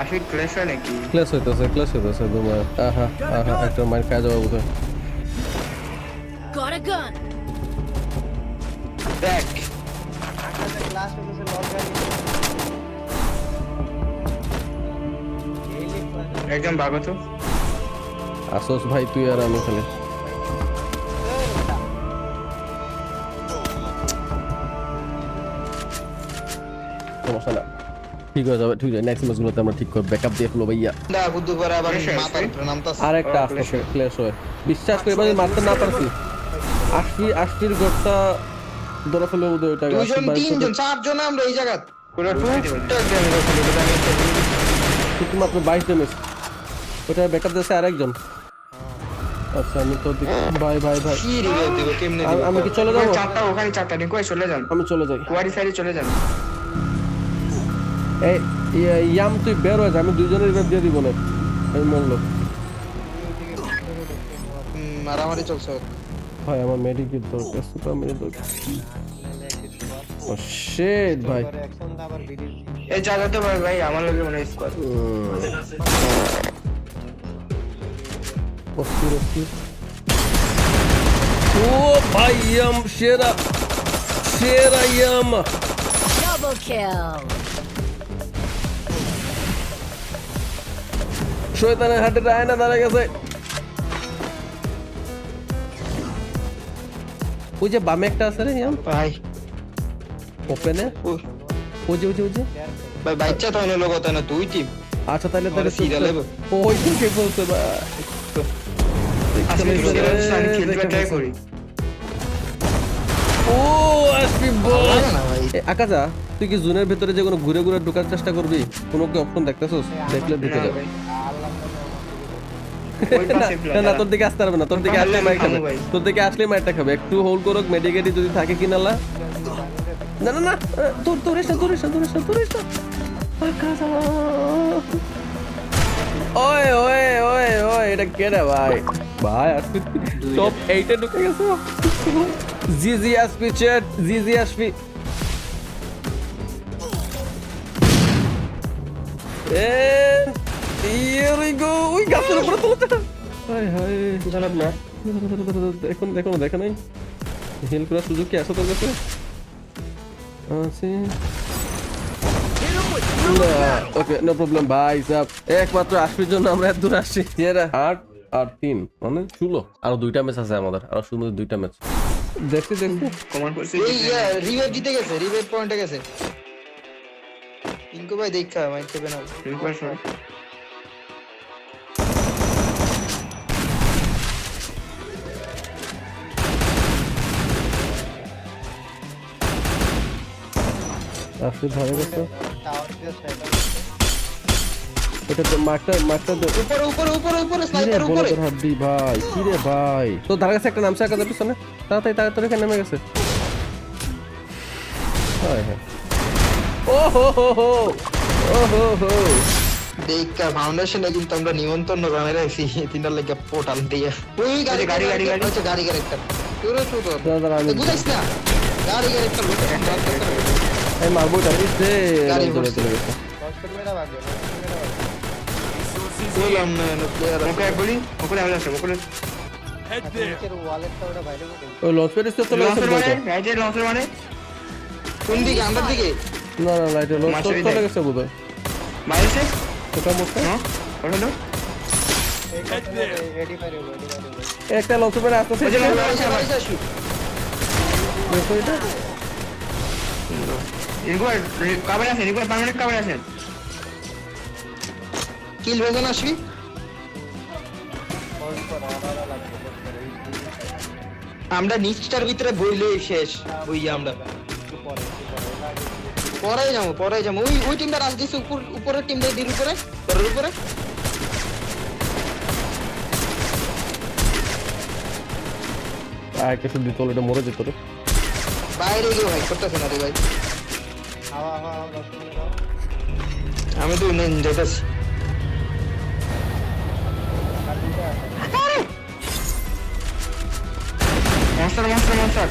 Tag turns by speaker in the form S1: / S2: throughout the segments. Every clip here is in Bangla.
S1: আশিক ক্লেশ হয় নাকি?
S2: ক্লাস হইতেছে ক্লাস হইতেছে তোমার আহা আহা একটা মার যাব বোধহয়.
S1: দেখ। বাগত
S2: আসোস ভাই তুই আর আমি খালি। সমস্যা না ঠিক হয়ে যাবে ঠিক আছে নেক্সট ম্যাচগুলোতে আমরা ঠিক করে ব্যাকআপ দিয়ে ফেলো ভাইয়া।
S3: দা বুদ্ধ করে আবার নামতাছে।
S2: ক্লেশ হয় বিশ্বাস করে মারতে না পারছি। আশি আশির ঘরটা ধরে ফেলে ওইটা
S3: দুইজন তিনজন চারজন আমরা এই জায়গা
S1: পুরো টুকটাক ড্যামেজ আছে এটা
S2: শুধুমাত্র বাইশ ড্যামেজ ওটা ব্যাকআপ দিয়েছে আরেকজন। আচ্ছা আমি তো দিক- ভাই ভাই ভাই।
S3: কি রিভাইভ দিব কেমনে
S2: আমি- কি চলে যাব?
S1: চারটা ওখানে চারটা নিয়ে কই চলে যান।
S2: আমি চলে যাই।
S1: কুয়ারি সাইডে চলে যান।
S2: এই ইয়া- ইয়াম তুই বের হয়ে আমি দুইজনের রিভাইভ দিয়ে দিব না। আমি মরলো।
S3: মারামারি চলছে
S2: ভাই আমার মেডিকেট দরকার সুপার মেডিকেট দরকার। ও শিট ভাই।
S1: এই জায়গাতে ভাই ভাই আমার লোকে মনে স্কোয়াড।
S2: অস্থির অস্থির ও ভাই ইয়াম সেরা সেরা ইয়াম
S4: Double kill.
S2: শয়তানের হাটে আয়না দাঁড়া গেছে। ওই যে বামে একটা আছে রে ইয়াম?
S3: ভাই।
S2: ওপেনে
S3: ও
S2: ওই যে ওই যে ওই যে।
S3: ভাই বাচ্চা তো অনেক লোক না দুই টিম
S2: আচ্ছা তাহলে তাহলে
S3: সিরিয়ালে
S2: ও ওই দিকে বলতে বা
S1: আজকে
S2: পেয়েছে,
S1: ট্রাই করি।
S2: ও আসবি বল। আকাজা তুই কি জুনের ভিতরে যে কোনো ঘুরে ঘুরে ঢোকার চেষ্টা করবি? কোনো কি অপশন দেখতেছস? দেখলে ঢুকে যাবে। না না তোর দিকে আসতে পারবে না তোর দিকে আসলে মাইর খাবে। তোর দিকে আসলে মাইরটা খাবে। একটু হোল্ড করুক মেডিকেটি যদি থাকে কিনালা। না না না আহ, তোর তোর এসে তোর এসে তোর এসে তোর এসে। ওই ওই ওই ওই এটা কে রে ভাই? ভাই আজকে টপ এইটে ঢুকে গেছে। জি জি আসপি চ্যাট জি জি আসপি এ Here we go! উই গাছের উপরে তুলতে হাই হাই
S1: জানাব না
S2: দেখুন দেখুন দেখে নাই হিল করার সুযোগ কি আছে তোর কাছে আছে ওকে নো প্রবলেম ভাই সাব একমাত্র আসবির জন্য আমরা এত দূর আসছি এরা আট আর তিন মানে ষোলো আরও দুইটা ম্যাচ আছে আমাদের আরও শুধু দুইটা ম্যাচ দেখছি দেখছি
S1: কমান করছি
S3: রিভাইভ দিতে গেছে রিভাইভ পয়েন্টে গেছে ইনকো ভাই দেখা মাইক খেবে না
S1: রিকোয়েস্ট
S2: ধরে গেছে। এটা তো মাঠটা মাঠটা তো
S3: উপরে উপরে উপরে উপরে স্নাইপার উপরে।
S2: হাড্ডি ভাই কিরে ভাই। তো ধারে কাছে একটা নামছে একাদের পিছনে। তাড়াতাড়ি তাড়াতাড়ি এখানে নেমে গেছে। হায় হায়। ও হো হো হো। ও হো হো।
S3: দেখা ফাউন্ডেশনে কিন্তু আমরা নিমন্ত্রণ রানে রাখছি। তিনটার লেগে পোর্টাল দিয়ে ওই গাড়ি
S1: গাড়ি, গাড়ি, গাড়ি।
S3: আচ্ছা গাড়ি না? গাড়ি গাড়ি
S2: আমি মারবো এটা দিচ্ছে
S3: গাড়ি
S2: চলে চলে গেছে
S3: বললাম না প্লেয়ার
S1: ওকে এক গুলি ওকে আমি আসছে ওকে
S2: ওই লঞ্চ প্যাড স্টোর চলে গেছে
S1: লঞ্চের
S2: বোধহয়।
S1: মানে রাইটে লঞ্চের মানে
S3: কোন দিকে আমার দিকে
S2: না না লাইটে লঞ্চ
S1: মাছেরই
S2: চলে। গেছে বোধহয়
S1: বাইরে
S2: ওটা মোটে
S1: হ্যাঁ ওটা তো
S2: একটা লঞ্চ প্যাড
S1: ওই যে লঞ্চ
S3: বাড়িতে বাড়িতে আসি
S1: রিকোয়ার কাভারে আছে রিকোয়ার পার্মানেন্ট কাভারে আছে।
S3: কিল ভেজন আসবি? আমরা নিচটার ভিতরে বইলে শেষ বই আমরা। পরে যাব পরে যাব। ওই ওই টিমটা রাজ দিছে উপর উপরের টিমটা দির উপরে পরের উপরে।
S2: আর কিছু দিত এটা মরে যেত রে।
S3: বাইরে গিয়ে ভাই করতেছে না রে ভাই। আমি তো ইন্ডিয়ান যেতেছি
S1: মনস্টার মনস্টার মনস্টার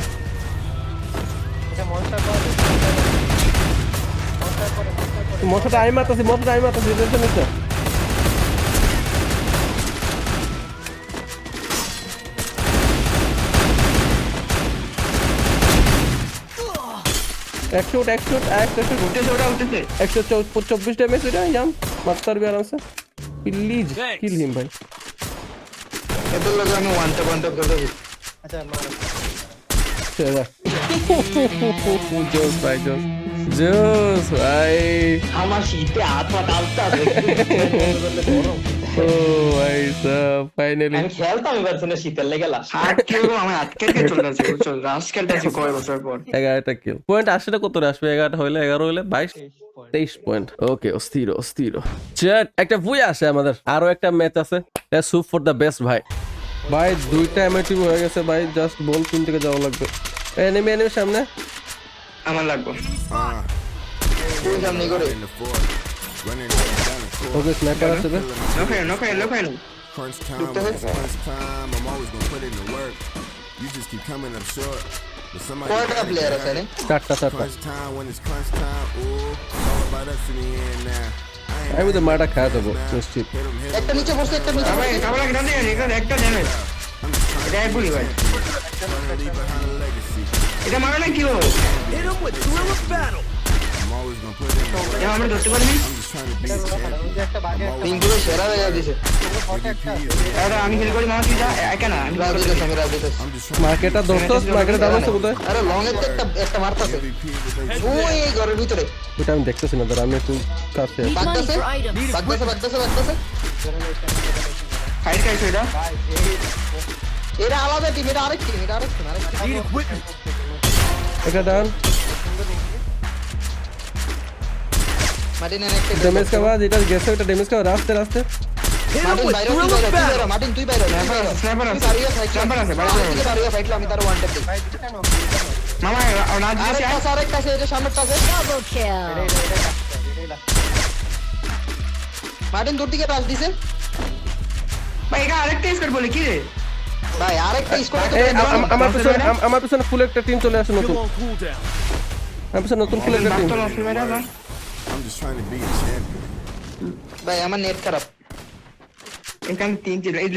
S2: মোটরটা আমি মারতাছি মোটরটা আমি মারতাছি টেনশন নিস না একশো উঠ একশো উঠ একশো উঠ
S1: উঠতেছে ওটা উঠতেছে
S2: একশো চব্বিশ ড্যামেজ ওইটা জাম মারতে পারবি আরামসে প্লিজ কিল হিম ভাই।
S3: এদের লোক আমি ওয়ান টপ ওয়ান টপ করে দেবো।
S2: ছেড়ে জোস ভাই জোস। জোস ভাই।
S3: আমার শীতে হাত পা
S2: ও ভাই সাহ ফাইনালি
S3: আমি খেলতাম এবার শুনে শীতের লেগে লাস্ট
S1: হাত কেউ আমার হাত কেটে চলে যাচ্ছে বুঝছ? রাস খেলতেছি কয় বছর পর?
S2: এগারোটা কিল পয়েন্ট আশিটা কত আসবে এগারোটা হইলে এগারো হইলে বাইশ? তেইশ পয়েন্ট ওকে অস্থির অস্থির। চেট একটা বই আসে আমাদের। আরও একটা ম্যাচ আছে। সুপ ফর দ্য বেস্ট ভাই। ভাই দুইটা হয়ে গেছে ভাই। জাস্ট বল কোন থেকে যাওয়া লাগবে। এনিমি এনিমি সামনে।
S1: আমার লাগবে।
S3: সামনে করে।
S2: ওকে স্নাইপার আছে বে
S1: লোকে লোকে লোকে
S5: Crunch time, crunch time, I'm always gonna put in the work. You just keep coming up short. But somebody
S3: কয়টা প্লেয়ার আছে রে
S2: চারটা চারটা
S5: Crunch time, when it's crunch time, ooh, all about us in the end now.
S2: আমি তো মাটা খাওয়া দেবো. নিশ্চিত.
S3: একটা নিচে বসে একটা নিচে
S1: ভাই
S3: বসে
S1: কাবলা কিনা দিয়ে এখানে একটা ড্যামেজ এটা এক গুলি ভাই. এটা মারো না কি হলো
S5: put in the work.
S1: এটা আমরা ধরতে পারিনি
S3: সেরা হয়ে দিছে
S1: আমি খেলে করি মামা তুই যা একা না আমি
S3: রাজ দিতেছে আমি রাজ দিতেছে
S5: I'm just trying
S2: মার্কেটটা দোস্ত মার্কেটে দাম আছে কোথায়
S3: আরে লং এর একটা একটা মারতাছে
S5: to be with they
S3: ওই ঘরের ভিতরে
S2: ওটা আমি দেখতেছি না আমি একটু কাছে
S1: ফাইট এটা
S3: এটা আলাদা টিম এটা আরেক টিম এটা আরেক টিম আরেক টিম
S2: এটা ডান
S3: মার্টিন এর একটা
S2: ড্যামেজ খাওয়া যেটা গেছে ওটা ড্যামেজ খাওয়া রাস্তে রাস্তে
S3: মার্টিন বাইরে তুই বাইরে তুই বাইরে মার্টিন তুই বাইরে তুই বাইরে
S1: স্নাইপার আছে,
S3: তুই বাইরে ফাইট
S1: স্নাইপার আছে, বাইরে
S3: বাইরে থেকে বাইরে ফাইট আমি তার ওয়ান ট্যাপ দিই
S1: মামা না দিয়েছি
S3: আরেকটা আছে আরেকটা আছে এটা সামনেরটা আছে
S4: Double kill.
S3: মার্টিন দূর থেকে টাচ দিছে
S1: ভাই এটা আরেকটা স্কোর বলে কি রে
S3: ভাই আরেকটা স্কোর
S2: এই, আম- আম- আমার পিছনে আম- আমার পিছনে ফুল একটা টিম চলে আসে নতুন আমার পিছনে নতুন ফুল একটা team
S5: trying to be a champion.
S3: ভাই আমার নেট খারাপ
S1: এখানে তিন ছিল এই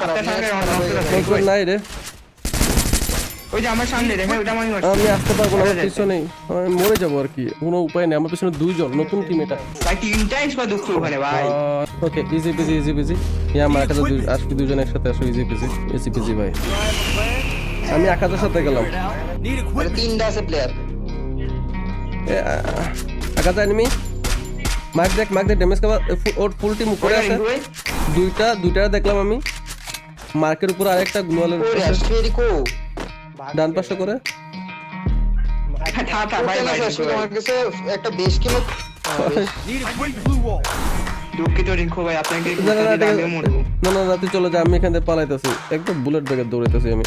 S3: খারাপ,
S2: নাই রে
S1: ওই যে আমার সামনে দেখে ওটা আমি
S2: আমি আসতে পারব না আমার পিছনেই আমি মরে যাব আর কি কোনো উপায় নেই আমার পিছনে দুইজন নতুন টিম এটা
S1: ভাই দুঃখ ওখানে ভাই
S2: okay easy peasy easy peasy yeah আমার কাছে দুই আসবি দুজন একসাথে আসো ইজি পিজি ইজি পিজি ভাই আমি আকাশের সাথে গেলাম
S3: তিনটা আছে প্লেয়ার
S2: আকাশ এনিমি মার্ক দেখ মার্ক দেখ ড্যামেজ ওর ফুল টিম উপরে আছে। দুইটা দুইটা দেখলাম আমি। মার্কের উপর আরেকটা গ্লোয়ালের ডান পাশে করে।
S3: একটা বেশ কিলো
S2: না, না, রাতে চলে যা আমি এখান থেকে পালাইতেছি। একদম বুলেট ব্যাগে দৌড়াইতেছি আমি।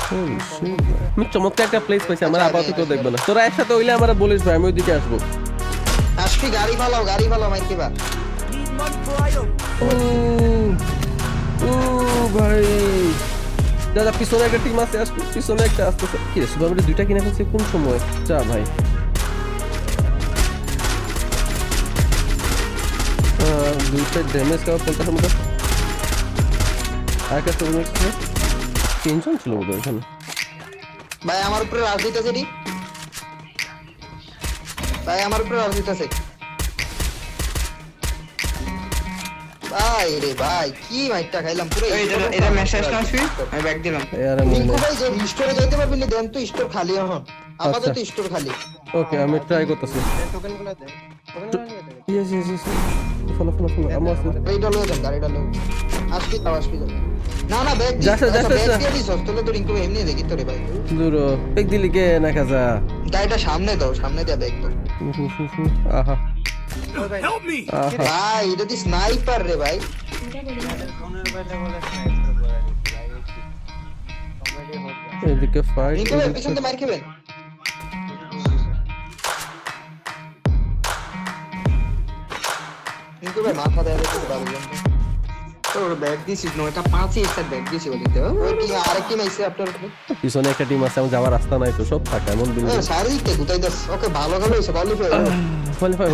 S2: চমৎকার একটা প্লেস পাইছি আমার আপাতত দেখবে না। তোরা একসাথে হইলে আমার বলিস ভাই আমি ওইদিকে আসব।
S3: আসবি গাড়ি ফালাও গাড়ি ফালাও মাইকে বা
S2: ও ভাই। দাদা, পিছনে একটা টিম আছে আসবে পিছনে একটা আসতেছে। কি রে দুইটা কিনে ফেলছে? কোন সময়? যা ভাই। দুইটা ড্যামেজ খাওয়া পঞ্চাশের মধ্যে আর একটা ছিল তিনজন ছিল বোধ এখানে।
S3: ভাই, আমার উপরে রাজনীতি আছে রে ভাই, আমার উপরে রাজনীতি আছে ভাই রে ভাই কি মাইকটা খাইলাম পুরো
S1: এটা এটা মেসেজ না আসবি আমি ব্যাগ দিলাম।
S2: আরে মনে
S3: ভাই যে স্টোরে যাইতে পারবি না? দেন তো স্টোর খালি এখন। আপাতত
S2: আচ্ছা।
S3: স্টোর খালি।
S2: ওকে আমি ট্রাই করতেছি। Yes yes yes follow follow follow আমার আছে।
S3: লয়ে যান গাড়িটা লয়ে আসবি তাও আসবি যাও। না না ব্যাগ
S2: যাস, যাস,
S3: ব্যাগ দিয়ে দিস তাহলে তো রিঙ্কু এমনি দেখি তোরে ভাই।
S2: দূর পেক দিলি কে না কাজা
S3: গাড়িটা সামনে দাও সামনে দিয়া ব্যাগ দাও।
S2: আহা। আহা
S3: ভাই এটা দি স্নাইপার রে ভাই?
S2: এদিকে ফাইট
S3: পিছন দিয়ে মার খেবেন মাথা দেয়া
S2: পিছনে একটা টিম আছে আমার যাওয়ার রাস্তা নাই তো সব ফাঁকা এমন বিল্ডিং
S3: শারীরিক গুতাই দাস ওকে ভালো ভালো হইছে কোয়ালিফাই
S2: কোয়ালিফাই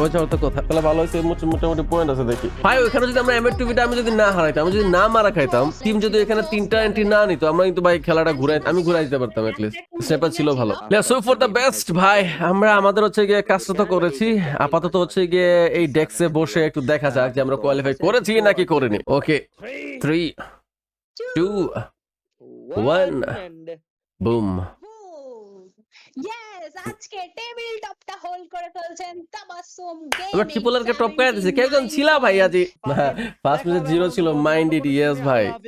S2: কথা। তাহলে ভালো হয়েছে মোটামুটি পয়েন্ট আছে দেখি। ভাই ওখানে যদি আমরা এমএর টুবিটা আমি যদি না হারাইতাম আমি যদি না মারা খাইতাম টিম যদি এখানে তিনটা এন্ট্রি না নিত আমরা কিন্তু ভাই খেলাটা ঘুরাই আমি ঘুরাই দিতে পারতাম স্ন্যাপার ছিল ভালো। লেটস ফর দ্য বেস্ট ভাই আমরা আমাদের হচ্ছে গিয়ে কাজটা তো করেছি। আপাতত হচ্ছে গিয়ে এই ডেস্কে বসে একটু দেখা যাক যে আমরা কোয়ালিফাই করেছি নাকি করিনি। Okay three two one Boom.
S6: Yes আজকে টেবিল টপটা হোল্ড করে ফেলছেন তাবাসসুম
S2: এবার ট্রিপল আর কে টপ করে দিছে। কেমন ছিল ভাই আজি। ফার্স্ট ম্যাচে জিরো ছিল। মাইন্ড ইট ইয়েস ভাই।